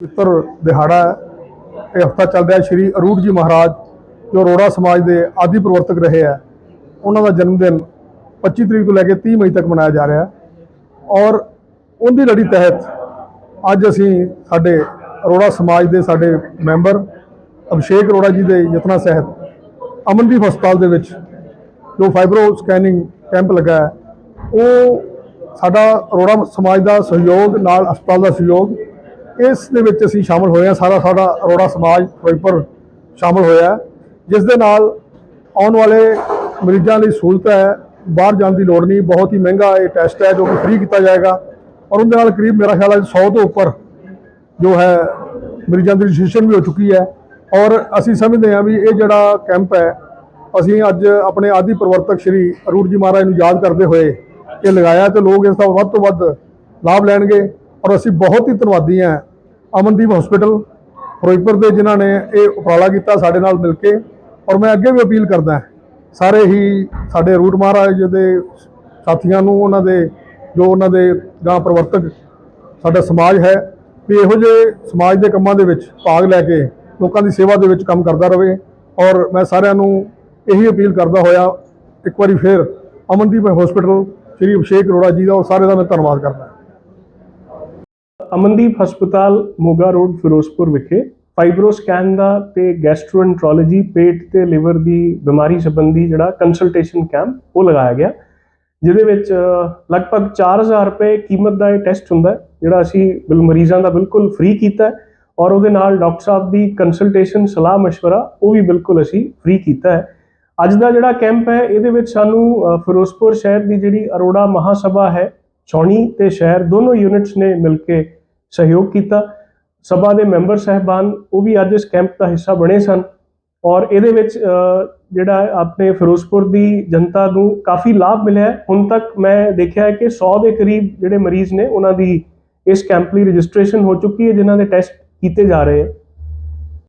ਪਵਿੱਤਰ ਦਿਹਾੜਾ ਇਹ ਹਫਤਾ ਚੱਲ ਰਿਹਾ ਸ਼੍ਰੀ ਅਰੂੜ ਜੀ ਮਹਾਰਾਜ, ਜੋ ਅਰੋੜਾ ਸਮਾਜ ਦੇ ਆਦਿ ਪ੍ਰਵਰਤਕ ਰਹੇ ਹੈ, ਉਹਨਾਂ ਦਾ ਜਨਮ ਦਿਨ 25 ਤਰੀਕ ਤੋਂ ਲੈ ਕੇ 30 ਮਈ ਤੱਕ ਮਨਾਇਆ ਜਾ ਰਿਹਾ ਔਰ ਉਹਦੀ ਲੜੀ ਤਹਿਤ ਅੱਜ ਅਸੀਂ ਸਾਡੇ ਅਰੋੜਾ ਸਮਾਜ ਦੇ ਸਾਡੇ ਮੈਂਬਰ ਅਭਿਸ਼ੇਕ ਅਰੋੜਾ ਜੀ ਦੇ ਯਤਨਾਂ ਸਹਿਤ ਅਮਨਦੀਪ ਹਸਪਤਾਲ ਦੇ ਵਿੱਚ ਜੋ ਫਾਈਬਰੋ ਸਕੈਨਿੰਗ ਕੈਂਪ ਲੱਗਾ ਹੈ, ਉਹ ਸਾਡਾ ਅਰੋੜਾ ਸਮਾਜ ਦਾ ਸਹਿਯੋਗ ਨਾਲ ਹਸਪਤਾਲ ਦਾ ਸਹਿਯੋਗ ਇਸ ਦੇ ਵਿੱਚ ਅਸੀਂ ਸ਼ਾਮਲ ਹੋਏ ਹਾਂ। ਸਾਰਾ ਸਾਡਾ ਅਰੋੜਾ ਸਮਾਜ ਫਿਰੋਜ਼ਪੁਰ ਸ਼ਾਮਲ ਹੋਇਆ ਜਿਸ ਦੇ ਨਾਲ ਆਉਣ ਵਾਲੇ ਮਰੀਜ਼ਾਂ ਲਈ ਸਹੂਲਤ ਹੈ। ਬਾਹਰ ਜਾਣ ਦੀ ਲੋੜ ਨਹੀਂ। ਬਹੁਤ ਹੀ ਮਹਿੰਗਾ ਇਹ ਟੈਸਟ ਹੈ ਜੋ ਕਿ ਫ੍ਰੀ ਕੀਤਾ ਜਾਏਗਾ। ਔਰ ਉਹਦੇ ਨਾਲ ਕਰੀਬ ਮੇਰਾ ਖਿਆਲ ਹੈ 100 ਤੋਂ ਉੱਪਰ ਜੋ ਹੈ ਮਰੀਜ਼ਾਂ ਦੀ ਰਜਿਸਟ੍ਰੇਸ਼ਨ ਵੀ ਹੋ ਚੁੱਕੀ ਹੈ। ਔਰ ਅਸੀਂ ਸਮਝਦੇ ਹਾਂ ਵੀ ਇਹ ਜਿਹੜਾ ਕੈਂਪ ਹੈ, ਅਸੀਂ ਅੱਜ ਆਪਣੇ ਆਦਿ ਪ੍ਰਵਰਤਕ ਸ਼੍ਰੀ ਅਰੂੜ ਜੀ ਮਹਾਰਾਜ ਨੂੰ ਯਾਦ ਕਰਦੇ ਹੋਏ ਇਹ ਲਗਾਇਆ ਤੇ ਲੋਕ ਇਸ ਦਾ ਵੱਧ ਤੋਂ ਵੱਧ ਲਾਭ ਲੈਣਗੇ। ਔਰ ਅਸੀਂ ਬਹੁਤ ਹੀ ਧੰਨਵਾਦੀ ਹਾਂ ਅਮਨਦੀਪ ਹਸਪੀਟਲ ਫਿਰੋਜ਼ਪੁਰ ਦੇ ਜਿਨ੍ਹਾਂ ਨੇ ਇਹ ਉਪਰਾਲਾ ਕੀਤਾ ਸਾਡੇ ਨਾਲ ਮਿਲ ਕੇ, ਔਰ ਮੈਂ ਅੱਗੇ ਵੀ ਅਪੀਲ ਕਰਦਾ ਸਾਰੇ ਹੀ ਸਾਡੇ ਰੂਟ ਮਹਾਰਾਜ ਦੇ ਸਾਥੀਆਂ ਨੂੰ, ਉਹਨਾਂ ਦੇ, ਜੋ ਉਹਨਾਂ ਦੇ ਗਾਂ ਪ੍ਰਵਰਤਕ ਸਾਡਾ ਸਮਾਜ ਹੈ, ਵੀ ਇਹੋ ਜਿਹੇ ਸਮਾਜ ਦੇ ਕੰਮਾਂ ਦੇ ਵਿੱਚ ਭਾਗ ਲੈ ਕੇ ਲੋਕਾਂ ਦੀ ਸੇਵਾ ਦੇ ਵਿੱਚ ਕੰਮ ਕਰਦਾ ਰਹੇ ਔਰ ਮੈਂ ਸਾਰਿਆਂ ਨੂੰ ਇਹੀ ਅਪੀਲ ਕਰਦਾ ਹੋਇਆ, ਇੱਕ ਵਾਰੀ ਫਿਰ ਅਮਨਦੀਪ ਹਸਪੀਟਲ ਸ਼੍ਰੀ ਅਭਿਸ਼ੇਕ ਅਰੋੜਾ ਜੀ ਦਾ ਔਰ ਸਾਰੇ ਦਾ ਮੈਂ ਧੰਨਵਾਦ ਕਰਦਾ ਅਮਨਦੀਪ ਹਸਪਤਾਲ ਮੋਗਾ ਰੋਡ, ਫਿਰੋਜ਼ਪੁਰ ਵਿਖੇ ਫਾਈਬਰੋ ਸਕੈਨ ਦਾ ਤੇ ਗੈਸਟ੍ਰੋਐਂਟਰੋਲੋਜੀ, ਪੇਟ ਤੇ ਲਿਵਰ ਦੀ ਬਿਮਾਰੀ ਸੰਬੰਧੀ ਜਿਹੜਾ ਕੰਸਲਟੇਸ਼ਨ ਕੈਂਪ ਉਹ ਲਗਾਇਆ ਗਿਆ, ਜਿਹਦੇ ਵਿੱਚ ਲਗਭਗ 4000 ਰੁਪਏ ਕੀਮਤ ਦਾ ਇਹ ਟੈਸਟ ਹੁੰਦਾ ਹੈ, ਜਿਹੜਾ ਅਸੀਂ ਬਿਲ, ਮਰੀਜ਼ਾਂ ਦਾ ਬਿਲਕੁਲ ਫ੍ਰੀ ਕੀਤਾ ਔਰ ਉਹਦੇ ਨਾਲ ਡਾਕਟਰ ਸਾਹਿਬ ਦੀ ਕੰਸਲਟੇਸ਼ਨ ਸਲਾਹ مشਵਰਾ ਉਹ ਵੀ ਬਿਲਕੁਲ ਅਸੀਂ ਫ੍ਰੀ ਕੀਤਾ ਹੈ। ਅੱਜ ਦਾ ਜਿਹੜਾ ਕੈਂਪ ਹੈ, ਇਹਦੇ ਵਿੱਚ ਸਾਨੂੰ ਫਿਰੋਜ਼ਪੁਰ ਸ਼ਹਿਰ ਦੀ ਜਿਹੜੀ ਅਰੋੜਾ ਮਹਾਸਭਾ ਹੈ ਚੌਣੀ ਤੇ ਸ਼ਹਿਰ ਦੋਨੋਂ ਯੂਨਿਟਸ ਨੇ ਮਿਲ ਕੇ ਸਹਿਯੋਗ ਕੀਤਾ। ਸਭਾ ਦੇ ਮੈਂਬਰ ਸਹਿਬਾਨ ਉਹ ਵੀ ਅੱਜ ਇਸ ਕੈਂਪ ਦਾ ਹਿੱਸਾ ਬਣੇ ਸਨ ਔਰ ਇਹਦੇ ਵਿੱਚ ਜਿਹੜਾ ਆਪਣੇ ਫਿਰੋਜ਼ਪੁਰ ਦੀ ਜਨਤਾ ਨੂੰ ਕਾਫੀ ਲਾਭ ਮਿਲਿਆ ਹੁਣ ਤੱਕ ਮੈਂ ਦੇਖਿਆ ਹੈ ਕਿ 100 ਦੇ ਕਰੀਬ ਜਿਹੜੇ ਮਰੀਜ਼ ਨੇ, ਉਹਨਾਂ ਦੀ ਇਸ ਕੈਂਪ ਲਈ ਰਜਿਸਟ੍ਰੇਸ਼ਨ ਹੋ ਚੁੱਕੀ ਹੈ, ਜਿਨ੍ਹਾਂ ਦੇ ਟੈਸਟ ਕੀਤੇ ਜਾ ਰਹੇ ਹੈ।